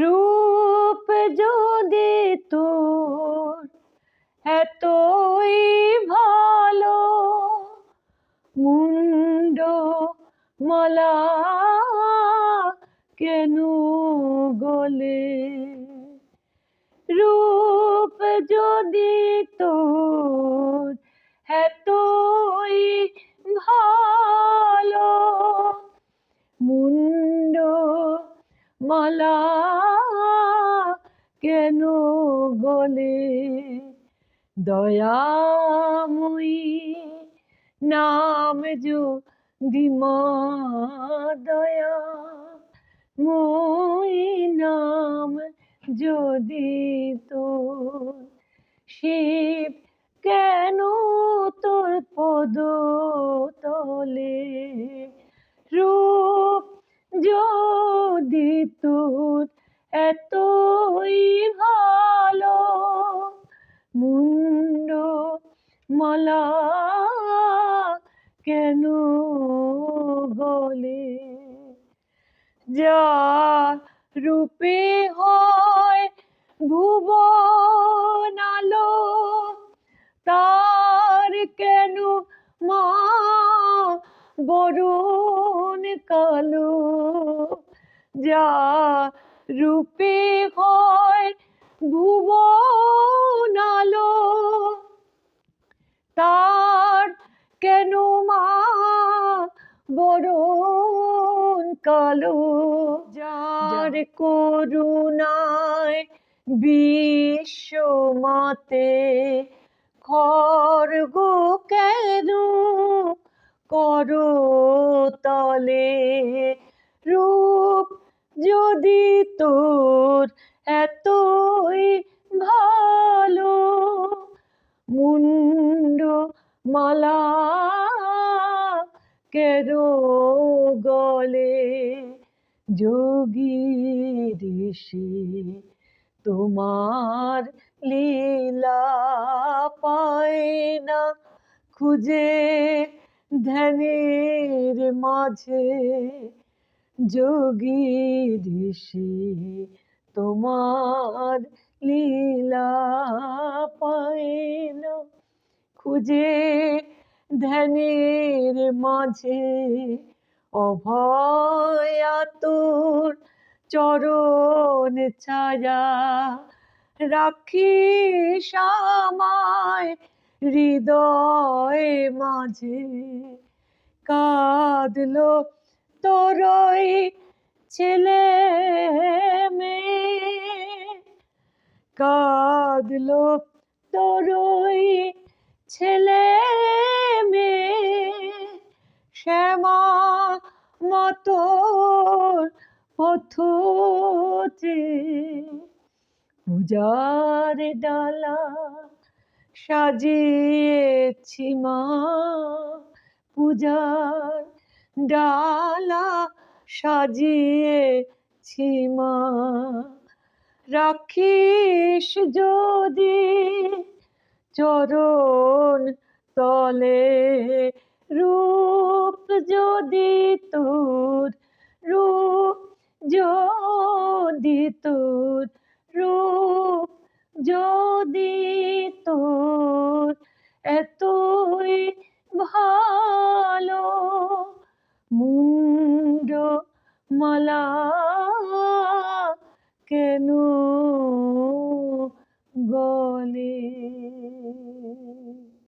রূপ যদি তোর এতই ভালো, মুন্ড মলা কেন গলে? রূপ যদি তোর এতই ভালো, মুন্ড মালা কেন গলে দয়াময়ী নাম যো দিমা দয়া মই নাম যদি তো শিব কেন তোর পদ তলে রূপ যদি তোর এতই ভালো মুন্ড মালা কেন গলে যা রূপে হয় ভুবনালো তার কেন মা বরুণ কালো? যা রূপে হয় ভুবনালো তার কেন মা বরণ কালো? যার করুণায় বিশ্ব মাতে খর্গ কেন করো তলে রূপ যদি তোর এতই ভালো মুন্ড মালা কেরো গলে যোগী ঋষি তোমার লীলা পায় না খুঁজে ধ্যানের মাঝে যোগী ঋষি, তোমার লীলা পায় না। খুঁজে ধ্যানের মাঝে অভয়া তোর চরণ ছায়া রাখি সামায় হৃদয় মাঝে। কাঁদলো তোরই ছেলে মেয়ে। কাঁদলো তোরই ছেলে মেয়ে। শ্যামা মতোর পথতে পূজার ডালা সাজিয়েছি মা। পূজার ডালা সাজিয়েছি মা। রাখিস যদি চরণ তলে, রূপ যদি তোর, রূপ যদি তোর, রূপ যদি তোর, এতই ভালো মালা কেন